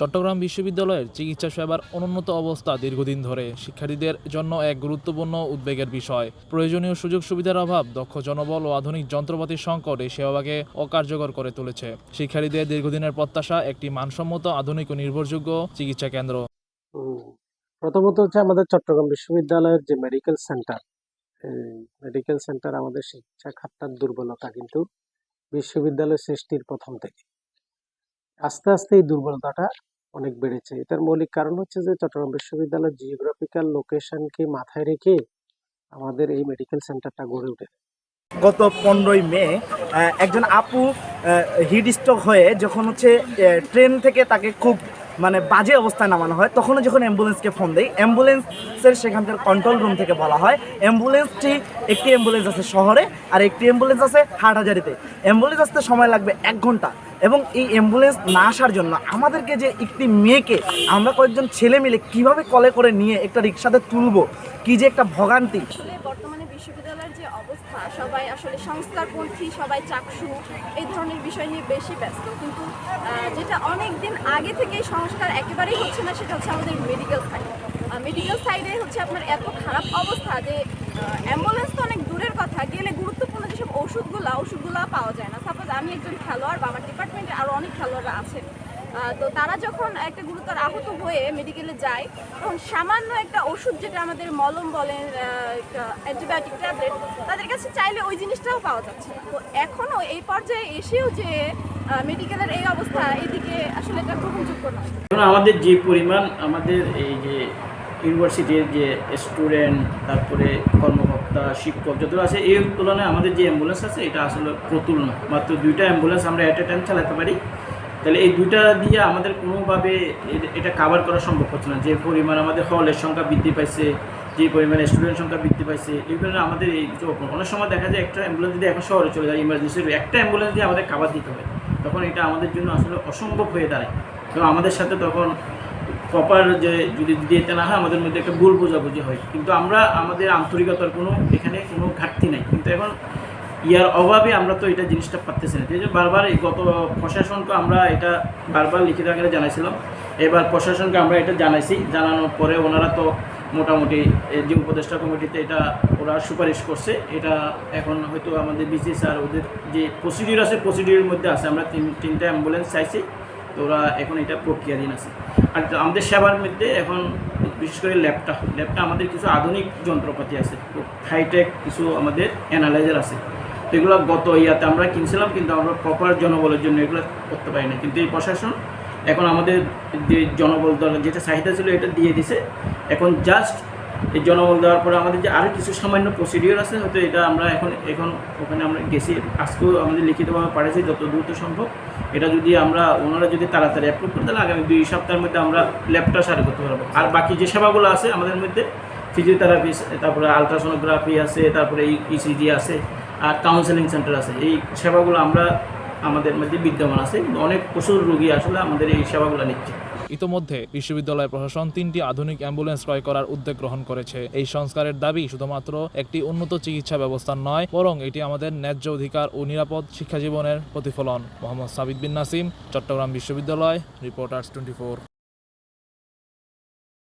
চট্টগ্রাম বিশ্ববিদ্যালয়ের চিকিৎসা সেবার অনুন্নত অবস্থা দীর্ঘদিন ধরে। শিক্ষার্থীদের জন্য এক গুরুত্বপূর্ণ উদ্বেগের বিষয়। প্রয়োজনীয় সুযোগ সুবিধার অভাব, দক্ষ জনবল ও আধুনিক যন্ত্রপাতির সংকট এই সেবাকে অকার্যকর করে তুলেছে। শিক্ষার্থীদের দীর্ঘদিনের প্রত্যাশা একটি মানসম্মত, আধুনিক ও নির্ভরযোগ্য চিকিৎসা কেন্দ্র। প্রথমত হচ্ছে আমাদের চট্টগ্রাম বিশ্ববিদ্যালয়ের যে মেডিকেল সেন্টার মেডিকেল সেন্টার আমাদের শিক্ষা খাতটার দুর্বলতা কিন্তু বিশ্ববিদ্যালয় সৃষ্টির প্রথম থেকে। আস্তে আস্তে এই দুর্বলতাটা অনেক বেড়েছে। এটার মৌলিক কারণ হচ্ছে যে চট্টগ্রাম বিশ্ববিদ্যালয়ের জিওগ্রাফিক্যাল লোকেশনকে মাথায় রেখে আমাদের এই মেডিকেল সেন্টারটা গড়ে উঠেছে। গত পনেরোই মে একজন আপু হিট স্ট্রোক হয়ে যখন হচ্ছে ট্রেন থেকে তাকে খুব মানে বাজে অবস্থায় নামানো হয়, তখনও যখন অ্যাম্বুলেন্সকে ফোন দেয় অ্যাম্বুলেন্সের সেখানকার কন্ট্রোল রুম থেকে বলা হয়, অ্যাম্বুলেন্সটি একটি অ্যাম্বুলেন্স আছে শহরে আর একটি অ্যাম্বুলেন্স আছে হাটহাজারিতে। অ্যাম্বুলেন্স আসতে সময় লাগবে এক ঘণ্টা। এবং এই অ্যাম্বুলেন্স না আসার জন্য আমাদেরকে যে একটি মেয়েকে আমরা কয়েকজন ছেলে মিলে কীভাবে কলে করে নিয়ে একটা রিক্সাতে তুলবো, কি যে একটা ভোগান্তি। বর্তমানে বিশ্ববিদ্যালয়ের যে অবস্থা, সবাই আসলে সংস্কারপন্থী সবাই চাকসু, এই ধরনের বিষয় নিয়ে বেশি ব্যস্ত। কিন্তু যেটা অনেক দিন আগে থেকেই সংস্কার একেবারেই হচ্ছে না, সেটা হচ্ছে আমাদের মেডিকেল সাইড মেডিকেল সাইডে হচ্ছে আপনার এত খারাপ অবস্থা যে অ্যাম্বুলেন্স তো অনেক দূরের কথা, গেলে গুরুত্বপূর্ণ যেসব ওষুধগুলো ওষুধগুলো পাওয়া যায় আমি একজন খেলোয়াড় বা আমার ডিপার্টমেন্টে আরও অনেক খেলোয়াড়রা আছে আহ, তো তারা যখন একটা গুরুতর আহত হয়ে মেডিকেলে যায় তখন সামান্য একটা ওষুধ যেটা আমাদের মলম বলেন অ্যান্টিবায়োটিক ট্যাবলেট তাদের কাছে চাইলে ওই জিনিসটাও পাওয়া যাচ্ছে তো এখনও এই পর্যায়ে এসেও যে মেডিকেলের এই অবস্থা এদিকে আসলে এটা গ্রহণযোগ্য নয়। আমাদের যে পরিমাণ আমাদের এই যে ইউনিভার্সিটির যে স্টুডেন্ট তারপরে কর্মকর্তা, শিক্ষক যত আছে, এই তুলনায় আমাদের যে অ্যাম্বুলেন্স আছে, এটা আসলে প্রতুল না মাত্র দুইটা অ্যাম্বুলেন্স আমরা অ্যাট এ টাইম চালাতে পারি। তাহলে এই দুইটা দিয়ে আমাদের কোনোভাবে এটা কাভার করা সম্ভব হচ্ছে না। যে পরিমাণ আমাদের হলের সংখ্যা বৃদ্ধি পাইছে, যে পরিমাণে স্টুডেন্ট সংখ্যা বৃদ্ধি পাইছে, এই কারণে আমাদের এই অনেক সময় দেখা যায় একটা অ্যাম্বুলেন্স যদি এখন শহরে চলে যায় ইমার্জেন্সি একটা অ্যাম্বুলেন্স দিয়ে আমাদের কাভার দিতে হয়। তখন এটা আমাদের জন্য আসলে অসম্ভব হয়ে দাঁড়ায়। তো আমাদের সাথে তখন প্রপার যে যদি দিতে না হয়, আমাদের মধ্যে একটা ভুল বোঝাবুঝি হয়। কিন্তু আমরা আমাদের আন্তরিকতার কোনো, এখানে কোনো ঘাটতি নাই। কিন্তু এখন ইয়ার অভাবে আমরা তো এটা জিনিসটা পারতেছি না। এই যে বারবার এই গত প্রশাসনকে আমরা এটা বারবার লিখিত আকারে জানাইছিলাম। এবার প্রশাসনকে আমরা এটা জানাইছি। জানানোর পরে ওনারা তো মোটামুটি যে উপদেষ্টা কমিটিতে এটা ওরা সুপারিশ করছে। এটা এখন হয়তো আমাদের বিসিএস আর ওদের যে প্রসিডিউর আছে প্রসিডিউরের মধ্যে আছে। আমরা তিন, তিনটা অ্যাম্বুলেন্স চাইছি। তো ওরা এখন এটা প্রক্রিয়াধীন আছে আর আমাদের সেবার মধ্যে এখন বিশেষ করে ল্যাবটা ল্যাবটা আমাদের কিছু আধুনিক যন্ত্রপাতি আছে হাইটেক কিছু আমাদের অ্যানালাইজার আছে। তো এগুলো গত ইয়াতে আমরা কিনছিলাম, কিন্তু আমরা প্রপার জনবলের জন্য এগুলো করতে পারি না কিন্তু এই প্রশাসন এখন আমাদের যে জনবল দল যেটা চাহিদা ছিল এটা দিয়ে দিছে। এখন জাস্ট এই জনবল দেওয়ার পরে আমাদের যে আরও কিছু সামান্য প্রসিডিওর আছে, হয়তো এটা আমরা এখন এখন ওখানে আমরা গেছি। আজকেও আমাদের লিখিতভাবে পাঠিয়েছি যত দ্রুত সম্ভব। এটা যদি আমরা, ওনারা যদি তাড়াতাড়ি অ্যাপ্রুভ করে, তাহলে আগামী দুই সপ্তাহের মধ্যে আমরা ল্যাবটা সারি করতে পারব। আর বাকি যে সেবাগুলো আছে আমাদের মধ্যে ফিজিওথেরাপি তারপরে আলট্রাসোনোগ্রাফি আছে, তারপরে ইসিজি আছে, আর কাউন্সেলিং সেন্টার আছে। এই সেবাগুলো আমরা আমাদের মধ্যে বিদ্যমান আছে। অনেক প্রচুর রোগী আসলে আমাদের এই সেবাগুলো নিচ্ছে। ইতোমধ্যে বিশ্ববিদ্যালয় প্রশাসন তিনটি আধুনিক অ্যাম্বুলেন্স ক্রয় করার উদ্যোগ গ্রহণ করেছে। এই সংস্কারের দাবি শুধুমাত্র একটি উন্নত চিকিৎসা ব্যবস্থা নয়, বরং এটি আমাদের ন্যায্য অধিকার ও নিরাপদ শিক্ষা জীবনের প্রতিফলন। মোহাম্মদ সাবিদ বিন নাসিম, চট্টগ্রাম বিশ্ববিদ্যালয়, রিপোর্টার্স টোয়েন্টি